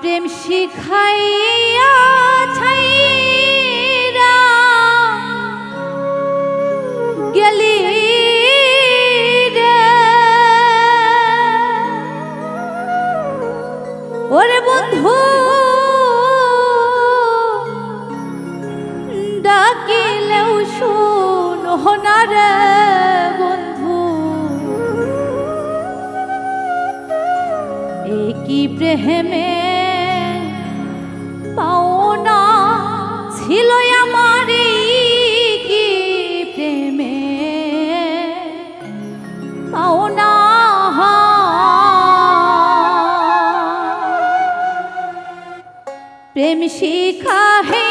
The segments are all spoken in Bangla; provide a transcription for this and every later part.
প্রেম শিখাইয়া গেলি ওরে বন্ধু ডাকিলেও শুন হোনারে বন্ধু। একি প্রেমে প্রেম শিখা হে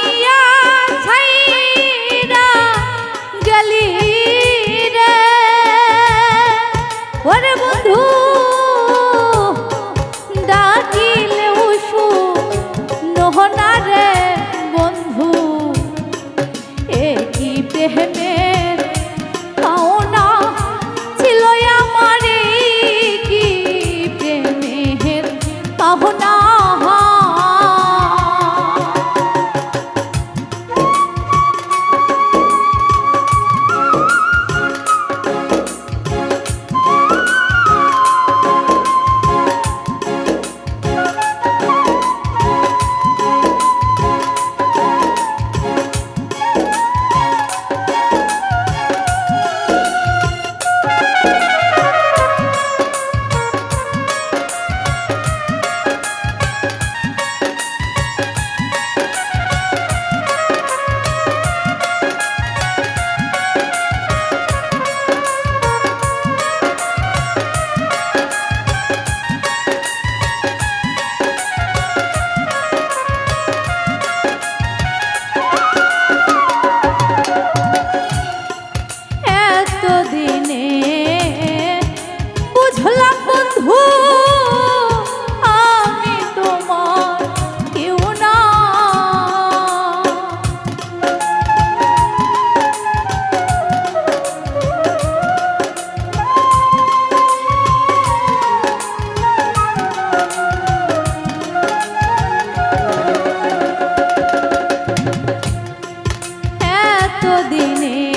দিনে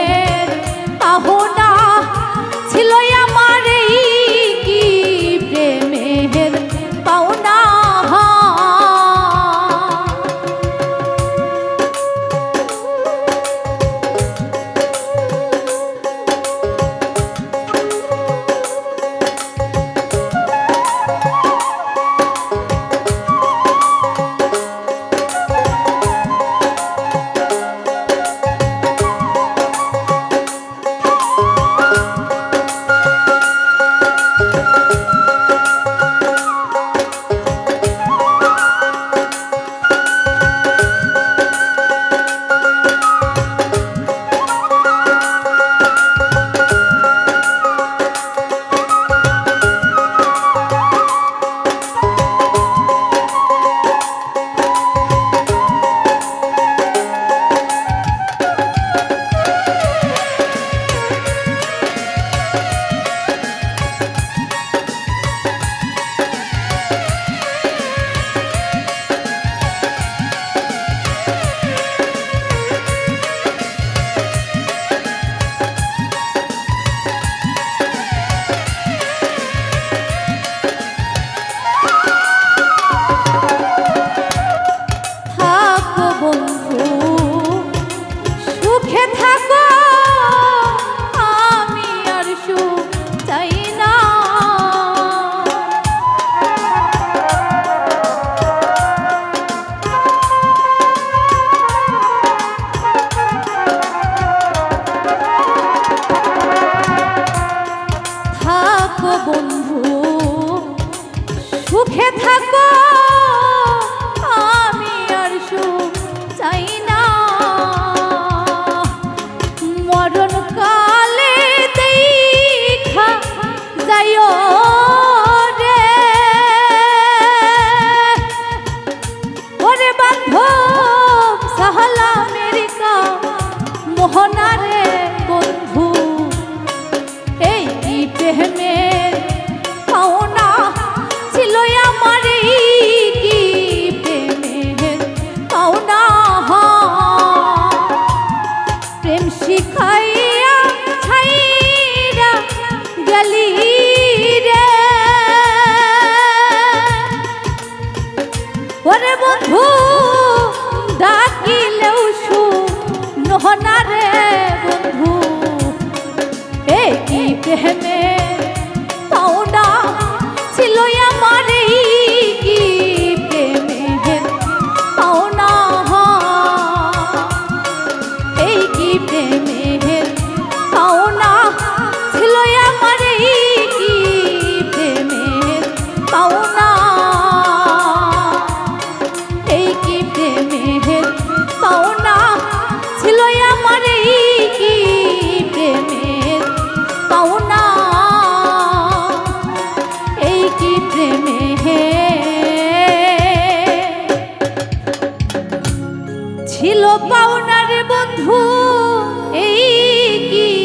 প্রেমের পাওনা ছিল আমার কি প্রেমের পাওনা প্রেম শিখাইয়া ছাইরা গেলি রে ওরে বন্ধু ডাকিলেও শু নহনা রে বন্ধু এ কি প্রেমে পাওনার বন্ধু এই কি